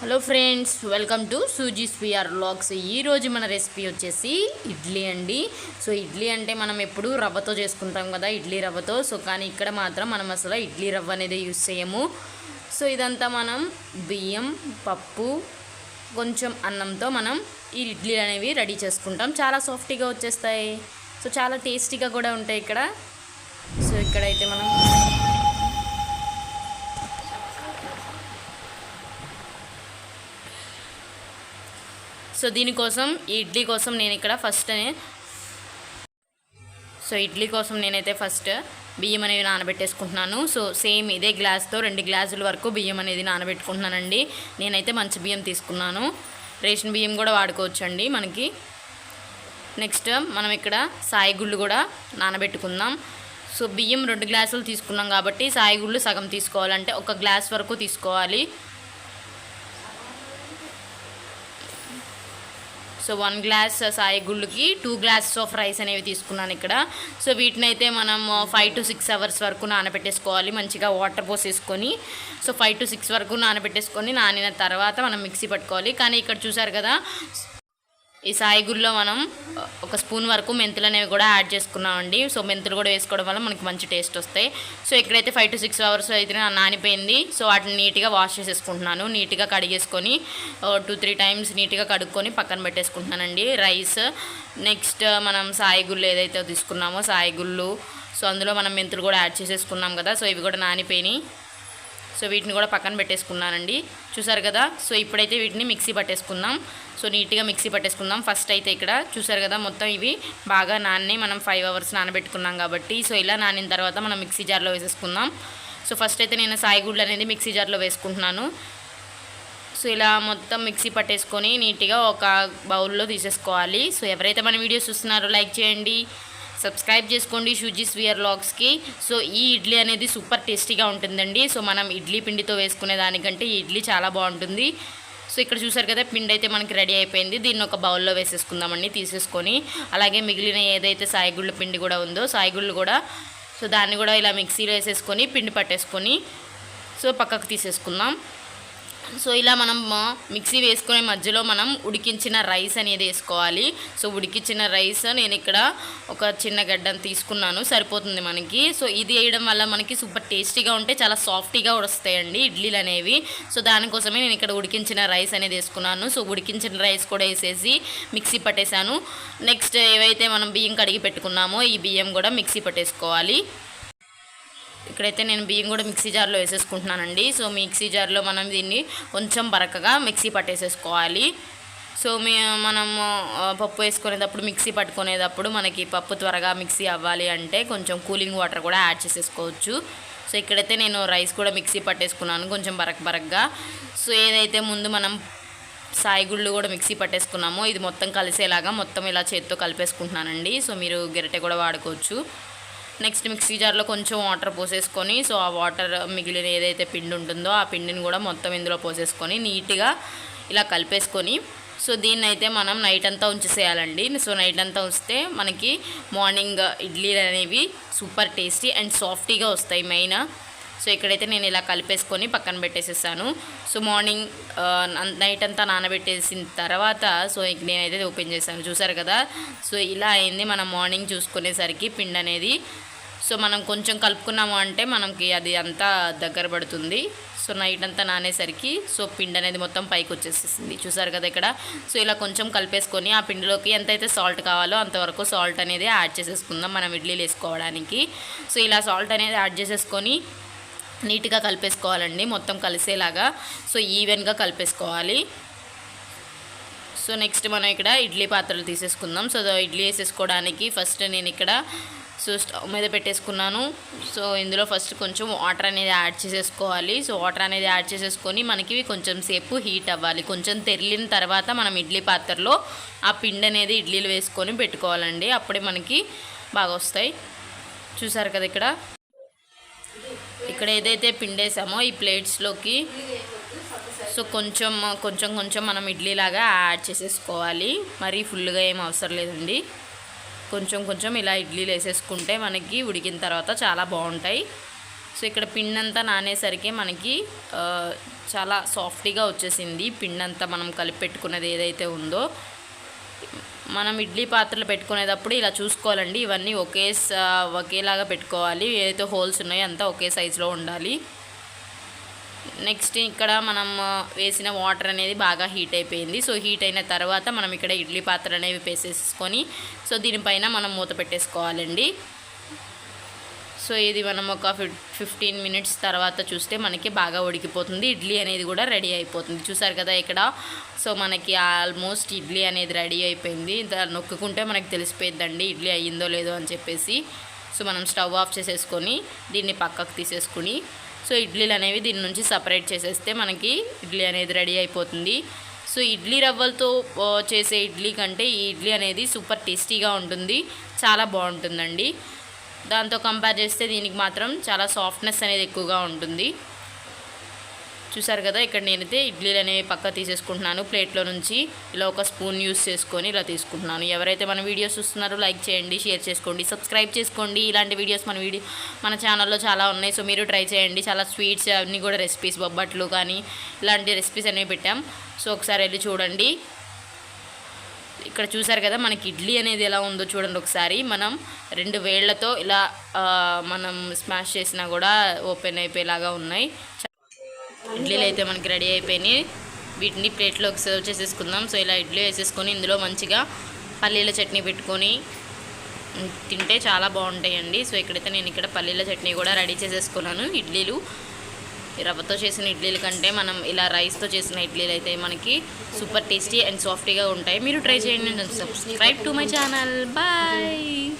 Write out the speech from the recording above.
Hello friends welcome to Suji స్పిఆర్ లాగ్స్ ఈరోజు మన రెసిపీ వచ్చేసి ఇడ్లీ అండి. సో ఇడ్లీ అంటే మనం ఎప్పుడు రవ్వతో చేసుకుంటాం కదా ఇడ్లీ రవ్వతో. సో కానీ ఇక్కడ మాత్రం మనం అసలు ఇడ్లీ రవ్వ అనేది యూస్ చేయము. సో ఇదంతా మనం బియ్యం పప్పు కొంచెం అన్నంతో మనం ఈ ఇడ్లీ అనేవి రెడీ చేసుకుంటాం. చాలా సాఫ్టీగా వచ్చేస్తాయి. సో చాలా టేస్టీగా కూడా ఉంటాయి ఇక్కడ. సో ఇక్కడైతే మనం సో దీనికోసం ఈ ఇడ్లీ కోసం నేను ఇక్కడ ఫస్ట్ సో ఇడ్లీ కోసం నేనైతే ఫస్ట్ బియ్యం అనేది నానబెట్టేసుకుంటున్నాను. సో సేమ్ ఇదే గ్లాస్తో రెండు గ్లాసుల వరకు బియ్యం అనేది నానబెట్టుకుంటున్నానండి. నేనైతే మంచి బియ్యం తీసుకున్నాను. రేషన్ బియ్యం కూడా వాడుకోవచ్చండి మనకి. నెక్స్ట్ మనం ఇక్కడ సాయిగుళ్ళు కూడా నానబెట్టుకుందాం. సో బియ్యం రెండు గ్లాసులు తీసుకున్నాం కాబట్టి సాయిగుళ్ళు సగం తీసుకోవాలంటే ఒక గ్లాస్ వరకు తీసుకోవాలి. సో వన్ గ్లాస్ సాయి గుళ్ళుకి టూ గ్లాసెస్ ఆఫ్ రైస్ అనేవి తీసుకున్నాను ఇక్కడ. సో వీటిని అయితే మనం ఫైవ్ టు సిక్స్ అవర్స్ వరకు నానబెట్టేసుకోవాలి. మంచిగా వాటర్ పోసేసుకొని సో ఫైవ్ టు సిక్స్ వరకు నానబెట్టేసుకొని నానిన తర్వాత మనం మిక్సీ పట్టుకోవాలి. కానీ ఇక్కడ చూసారు కదా ఈ సాయిగుల్లో మనం ఒక స్పూన్ వరకు మెంతులు అనేవి కూడా యాడ్ చేసుకున్నామండి. సో మెంతులు కూడా వేసుకోవడం వల్ల మనకి మంచి టేస్ట్ వస్తాయి. సో ఇక్కడైతే ఫైవ్ టు సిక్స్ అవర్స్ అయితే నానిపోయింది సో వాటిని నీట్గా వాష్ చేసేసుకుంటున్నాను. నీట్గా కడిగేసుకొని టూ త్రీ టైమ్స్ నీట్గా కడుక్కొని పక్కన పెట్టేసుకుంటున్నానండి. రైస్. నెక్స్ట్ మనం సాయిగుళ్ళు ఏదైతే తీసుకున్నామో సాయిగుళ్ళు సో అందులో మనం మెంతులు కూడా యాడ్ చేసేసుకున్నాం కదా సో ఇవి కూడా నానిపోయినాయి. సో వీటిని కూడా పక్కన పెట్టేసుకున్నానండి. చూసారు కదా? సో ఇప్పుడైతే వీటిని మిక్సీ పట్టేసుకుందాం. సో నీట్గా మిక్సీ పట్టేసుకుందాం. ఫస్ట్ అయితే ఇక్కడ చూసారు కదా? మొత్తం ఇవి బాగా నాన్నే మనం ఫైవ్ అవర్స్ నానబెట్టుకున్నాం కాబట్టి. సో ఇలా నానిన తర్వాత మనం మిక్సీ జార్లో వేసేసుకుందాం. సో ఫస్ట్ అయితే నేను సాయిగుడ్లు అనేది మిక్సీ జార్లో వేసుకుంటున్నాను. సో ఇలా మొత్తం మిక్సీ పట్టేసుకొని నీట్గా ఒక బౌల్లో తీసేసుకోవాలి. సో ఎవరైతే మన వీడియోస్ చూస్తున్నారో లైక్ చేయండి. సబ్స్క్రైబ్ చేసుకోండి షూజీస్ వియర్ లాగ్స్కి సో ఈ ఇడ్లీ అనేది సూపర్ టేస్టీగా ఉంటుందండి. సో మనం ఇడ్లీ పిండితో వేసుకునే దానికంటే ఈ ఇడ్లీ చాలా బాగుంటుంది. సో ఇక్కడ చూసారు కదా పిండి అయితే మనకి రెడీ అయిపోయింది. దీన్ని ఒక బౌల్లో వేసేసుకుందామండి తీసేసుకొని. అలాగే మిగిలిన ఏదైతే సాయిగుళ్ళ పిండి కూడా ఉందో సాయిగుళ్ళు కూడా. సో దాన్ని కూడా ఇలా మిక్సీలో వేసేసుకొని పిండి పట్టేసుకొని. సో పక్కకు తీసేసుకుందాం. సో ఇలా మనం మిక్సీ వేసుకునే మధ్యలో మనం ఉడికించిన రైస్ అనేది వేసుకోవాలి. సో ఉడికించిన రైస్ నేను ఇక్కడ ఒక చిన్న గడ్డను తీసుకున్నాను సరిపోతుంది మనకి. సో ఇది వేయడం వల్ల మనకి సూపర్ టేస్టీగా ఉంటే చాలా సాఫ్టీగా వస్తాయండి ఇడ్లీలు అనేవి. సో దానికోసమే నేను ఇక్కడ ఉడికించిన రైస్ అనేది వేసుకున్నాను. సో ఉడికించిన రైస్ కూడా వేసేసి మిక్సీ పట్టేశాను. నెక్స్ట్ ఏవైతే మనం బియ్యం కడిగి పెట్టుకున్నామో ఈ బియ్యం కూడా మిక్సీ పట్టేసుకోవాలి. ఇక్కడైతే నేను బియ్యం కూడా మిక్సీ జార్లో వేసేసుకుంటున్నానండి. సో మిక్సీ జార్లో మనం దీన్ని కొంచెం బరకగా మిక్సీ పట్టేసేసుకోవాలి. సో మీ మనము పప్పు వేసుకునేటప్పుడు మిక్సీ పట్టుకునేటప్పుడు మనకి పప్పు త్వరగా మిక్సీ అవ్వాలి అంటే కొంచెం కూలింగ్ వాటర్ కూడా యాడ్ చేసేసుకోవచ్చు. సో ఇక్కడైతే నేను రైస్ కూడా మిక్సీ పట్టేసుకున్నాను కొంచెం బరక్ బరక్గా. సో ఏదైతే ముందు మనం సాయిగుళ్ళు కూడా మిక్సీ పట్టేసుకున్నామో ఇది మొత్తం కలిసేలాగా మొత్తం ఇలా చేత్తో కలిపేసుకుంటున్నానండి. సో మీరు గెరటె కూడా వాడుకోవచ్చు. నెక్స్ట్ మిక్సీ జార్లో కొంచెం వాటర్ పోసేసుకొని సో ఆ వాటర్ మిగిలిన ఏదైతే పిండి ఉంటుందో ఆ పిండిని కూడా మొత్తం ఇందులో పోసేసుకొని నీట్గా ఇలా కలిపేసుకొని సో దీన్ని అయితే మనం నైట్ అంతా ఉంచేసేయాలండి. సో నైట్ అంతా ఉంచితే మనకి మార్నింగ్ ఇడ్లీలు అనేవి సూపర్ టేస్టీ అండ్ సాఫ్టీగా వస్తాయి మెయిన్. సో ఇక్కడైతే నేను ఇలా కలిపేసుకొని పక్కన పెట్టేసేసాను. సో మార్నింగ్ నైట్ అంతా నానబెట్టేసిన తర్వాత సో ఇక నేనైతే ఓపెన్ చేశాను. చూసారు కదా? సో ఇలా అయింది మనం మార్నింగ్ చూసుకునేసరికి పిండి అనేది. సో మనం కొంచెం కలుపుకున్నాము అంటే మనకి అది అంతా దగ్గర పడుతుంది. సో నైట్ అంతా నానేసరికి సో పిండి అనేది మొత్తం పైకి వచ్చేసేసింది. చూసారు కదా ఇక్కడ? సో ఇలా కొంచెం కలిపేసుకొని ఆ పిండిలోకి ఎంతైతే సాల్ట్ కావాలో అంతవరకు సాల్ట్ అనేది యాడ్ చేసేసుకుందాం మనం ఇడ్లీలు వేసుకోవడానికి. సో ఇలా సాల్ట్ అనేది యాడ్ చేసేసుకొని నీట్గా కలిపేసుకోవాలండి మొత్తం కలిసేలాగా. సో ఈవెన్గా కలిపేసుకోవాలి. సో నెక్స్ట్ మనం ఇక్కడ ఇడ్లీ పాత్రలు తీసేసుకుందాం. సో ఇడ్లీ వేసేసుకోవడానికి ఫస్ట్ నేను ఇక్కడ సో స్టవ్ మీద పెట్టేసుకున్నాను. సో ఇందులో ఫస్ట్ కొంచెం వాటర్ అనేది యాడ్ చేసేసుకోవాలి. సో వాటర్ అనేది యాడ్ చేసేసుకొని మనకి కొంచెం సేపు హీట్ అవ్వాలి. కొంచెం తెరిలిన తర్వాత మనం ఇడ్లీ పాత్రలో ఆ పిండి అనేది ఇడ్లీలు వేసుకొని పెట్టుకోవాలండి. అప్పుడే మనకి బాగా వస్తాయి. చూసారు కదా ఇక్కడ? ఇక్కడ ఏదైతే పిండేసామో ఈ ప్లేట్స్లోకి సో కొంచెం కొంచెం కొంచెం మనం ఇడ్లీ లాగా యాడ్ చేసేసుకోవాలి. మరీ ఫుల్గా ఏం అవసరం లేదండి. కొంచెం కొంచెం ఇలా ఇడ్లీలు వేసేసుకుంటే మనకి ఉడికిన తర్వాత చాలా బాగుంటాయి. సో ఇక్కడ పిండంతా నానేసరికి మనకి చాలా సాఫ్ట్గా వచ్చేసింది. పిండి అంతా మనం కలిపి పెట్టుకున్నది ఏదైతే ఉందో. మనం ఇడ్లీ పాత్రలు పెట్టుకునేటప్పుడు ఇలా చూసుకోవాలండి. ఇవన్నీ ఒకే ఒకేలాగా పెట్టుకోవాలి. ఏదైతే హోల్స్ ఉన్నాయో అంతా ఒకే సైజులో ఉండాలి. నెక్స్ట్ ఇక్కడ మనం వేసిన వాటర్ అనేది బాగా హీట్ అయిపోయింది. సో హీట్ అయిన తర్వాత మనం ఇక్కడ ఇడ్లీ పాత్ర అనేవి వేసేసుకొని సో దీనిపైన మనం మూత పెట్టేసుకోవాలండి. సో ఇది మనం ఒక ఫిఫ్ ఫిఫ్టీన్ మినిట్స్ తర్వాత చూస్తే మనకి బాగా ఉడికిపోతుంది. ఇడ్లీ అనేది కూడా రెడీ అయిపోతుంది. చూసారు కదా ఇక్కడ? సో మనకి ఆల్మోస్ట్ ఇడ్లీ అనేది రెడీ అయిపోయింది. దాన్ని నొక్కుకుంటే మనకి తెలిసిపోయిందండి ఇడ్లీ అయ్యిందో లేదో అని చెప్పేసి. సో మనం స్టవ్ ఆఫ్ చేసేసుకొని దీన్ని పక్కకు తీసేసుకుని సో ఇడ్లీలు అనేవి దీని నుంచి సపరేట్ చేసేస్తే మనకి ఇడ్లీ అనేది రెడీ అయిపోతుంది. సో ఇడ్లీ రవ్వలతో చేసే ఇడ్లీ కంటే ఈ ఇడ్లీ అనేది సూపర్ టేస్టీగా ఉంటుంది. చాలా బాగుంటుందండి. దాంతో కంపేర్ చేస్తే దీనికి మాత్రం చాలా సాఫ్ట్నెస్ అనేది ఎక్కువగా ఉంటుంది. చూసారు కదా ఇక్కడ నేనైతే ఇడ్లీలు అనేవి పక్క తీసేసుకుంటున్నాను. ప్లేట్లో నుంచి ఇలా ఒక స్పూన్ యూస్ చేసుకొని ఇలా తీసుకుంటున్నాను. ఎవరైతే మన వీడియోస్ చూస్తున్నారో లైక్ చేయండి షేర్ చేసుకోండి సబ్స్క్రైబ్ చేసుకోండి. ఇలాంటి వీడియోస్ మన వీడియో మన ఛానల్లో చాలా ఉన్నాయి. సో మీరు ట్రై చేయండి. చాలా స్వీట్స్ అన్నీ కూడా రెసిపీస్ బొబ్బట్లు కానీ ఇలాంటి రెసిపీస్ అనేవి పెట్టాం. సో ఒకసారి వెళ్ళి చూడండి. ఇక్కడ చూసారు కదా మనకి ఇడ్లీ అనేది ఎలా ఉందో చూడండి ఒకసారి. మనం రెండు వేళ్ళతో ఇలా మనం స్మాష్ చేసినా కూడా ఓపెన్ అయిపోయేలాగా ఉన్నాయి. ఇడ్లీలు అయితే మనకి రెడీ అయిపోయినాయి. వీటిని ప్లేట్లోకి సర్వ్ చేసేసుకుందాం. సో ఇలా ఇడ్లీ వేసేసుకొని ఇందులో మంచిగా పల్లీల చట్నీ పెట్టుకొని తింటే చాలా బాగుంటాయండి. సో ఇక్కడైతే నేను ఇక్కడ పల్లీల చట్నీ కూడా రెడీ చేసేసుకున్నాను. ఇడ్లీలు రవ్వతో చేసిన ఇడ్లీల కంటే మనం ఇలా రైస్తో చేసిన ఇడ్లీలు అయితే మనకి సూపర్ టేస్టీ అండ్ సాఫ్టీగా ఉంటాయి. మీరు ట్రై చేయండి subscribe to my channel. Bye.